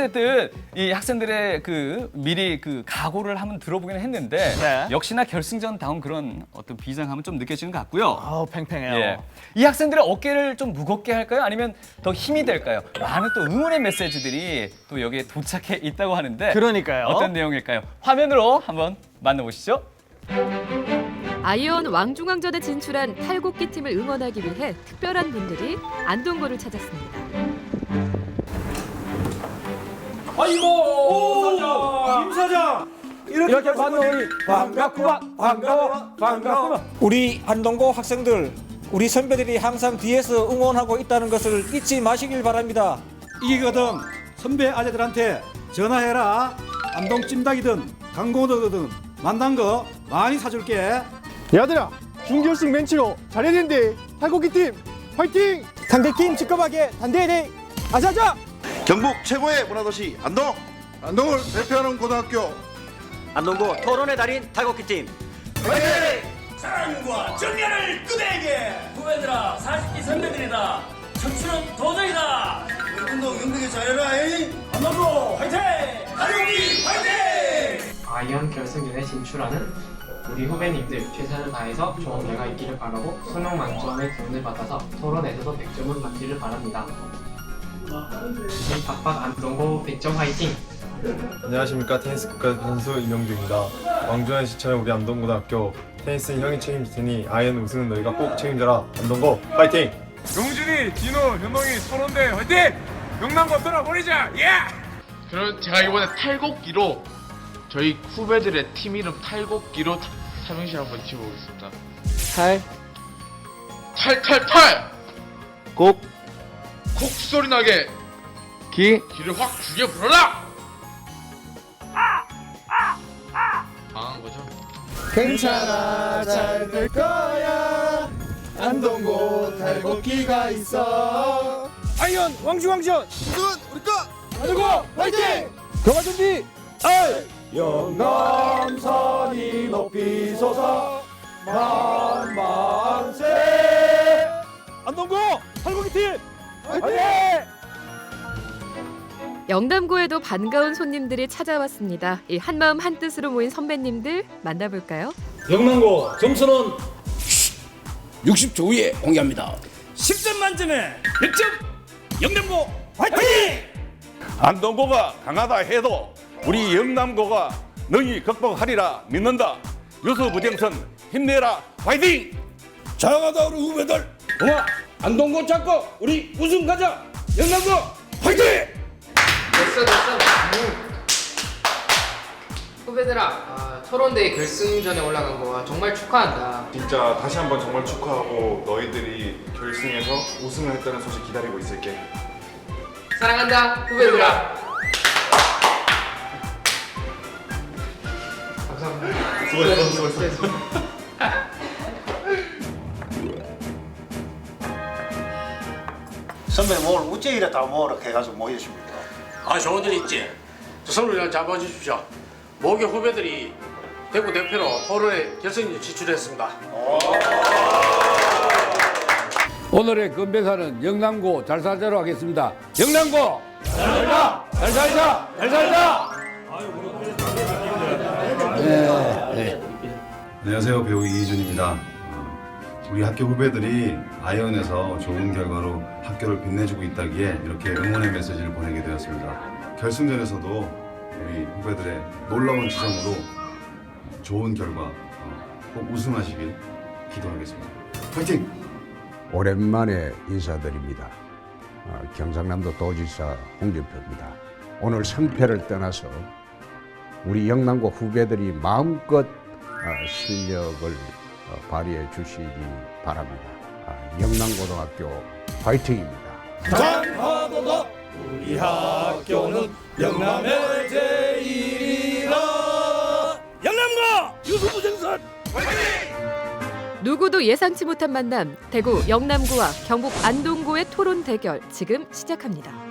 어쨌든 이 학생들의 그 미리 그 각오를 한번 들어보긴 했는데 네. 역시나 결승전 다운 그런 어떤 비장함은 좀 느껴지는 것 같고요. 아우 팽팽해요. 예. 이 학생들의 어깨를 좀 무겁게 할까요? 아니면 더 힘이 될까요? 많은 또 응원의 메시지들이 또 여기에 도착해 있다고 하는데 그러니까요. 어떤 내용일까요? 화면으로 한번 만나보시죠. 아이언 왕중왕전에 진출한 탈곡기 팀을 응원하기 위해 특별한 분들이 안동고를 찾았습니다. 이렇게 만나오니 반갑구만. 반가워 반가워 우리 안동고 학생들 우리 선배들이 항상 뒤에서 응원하고 있다는 것을 잊지 마시길 바랍니다. 이기거든. 선배 아재들한테 전화해라. 안동 찜닭이든 강고도든 만난 거 많이 사줄게. 야들아 준결승 멘치로 잘해야 된대 탈곡기 팀 화이팅! 상대팀 직급하게 단대대. 아자자 경북 최고의 문화도시 안동 안동을 대표하는 고등학교 안동고 토론의 달인 탈곡기팀 후배들아 40기 선배들이다 청춘은 도전이다 운동 연극에 잘해라 안동고 화이팅! 달용기 화이팅! 아이언 결승전에 진출하는 우리 후배님들 최선을 다해서 좋은 결과 있기를 바라고 수능 만점의 기운을 받아서 토론에서도 100점을 받기를 바랍니다. 우리 박박 안동고 100점 화이팅! 안녕하십니까 테니스 국가 선수 이명주입니다 왕중한 시청의 우리 안동고등학교 테니스는 형이 책임질 테니 아이언 우승은 너희가 꼭 책임져라 안동고 파이팅! 용준이, 진호, 현동이, 손원대 화이팅! 영남고 돌아버리자! 예! 그럼 제가 이번에 탈곡기로 저희 후배들의 팀 이름 탈곡기로 삼행시 한번 지어보겠습니다. 탈 탈 탈 탈! 곡 콕 소리 나게 기 귀를 확 죽여 불어라! 망한 거죠? 괜찮아 잘 될 거야 안동고 탈곡기가 있어 아이언 왕중왕전 우승은 우리 거 안동고 화이팅! 경화 준비 알 영남산이 높이 솟아 만만세 안동고 탈곡기팀 화이팅! 영남고에도 반가운 손님들이 찾아왔습니다. 이 한마음 한뜻으로 모인 선배님들 만나볼까요? 영남고 점수는 60초 후에 공개합니다 10점 만점에 100점 영남고 화이팅 안동고가 강하다 해도 우리 영남고가 능히 극복하리라 믿는다. 유수 부정선 힘내라 화이팅! 장하다 우리 후배들 동아 안동고 잡고 우리 우승 가자. 영남고 화이팅! 됐어 됐어. 후배들아 아, 토론대회 결승전에 올라간 거 정말 축하한다. 진짜 다시 한번 정말 축하하고 너희들이 결승에서 우승을 했다는 소식 기다리고 있을게. 사랑한다 후배들아. 감사합니다 수고했어. 수고했어 선배 오늘 우째 이랬다 뭐라 해가지고 모이십니까? 아 좋은 일 있지. 저 선물이랑 잡아주십시오. 모교 후배들이 대구 대표로 토론에 결승에 진출했습니다. 오늘의 건배사는 영남고 잘 살자로 하겠습니다. 영남고! 잘 살자! 잘 살자! 잘 살자! 안녕하세요. 배우 이희준입니다. 어, 우리 학교 후배들이 아이언에서 좋은 결과로 학교를 빛내주고 있다기에 이렇게 응원의 메시지를 보내게 되었습니다. 결승전에서도 우리 후배들의 놀라운 지성으로 좋은 결과 어, 꼭 우승하시길 기도하겠습니다. 파이팅! 오랜만에 인사드립니다. 어, 경상남도 도지사 홍준표입니다. 오늘 승패를 떠나서 우리 영남고 후배들이 마음껏 어, 실력을 어, 발휘해 주시기 바랍니다. 아, 영남고등학교 화이팅입니다. 장하도다 우리 학교는 영남의 제일이라 영남고 유수부정선 누구도 예상치 못한 만남 대구 영남고와 경북 안동고의 토론 대결 지금 시작합니다.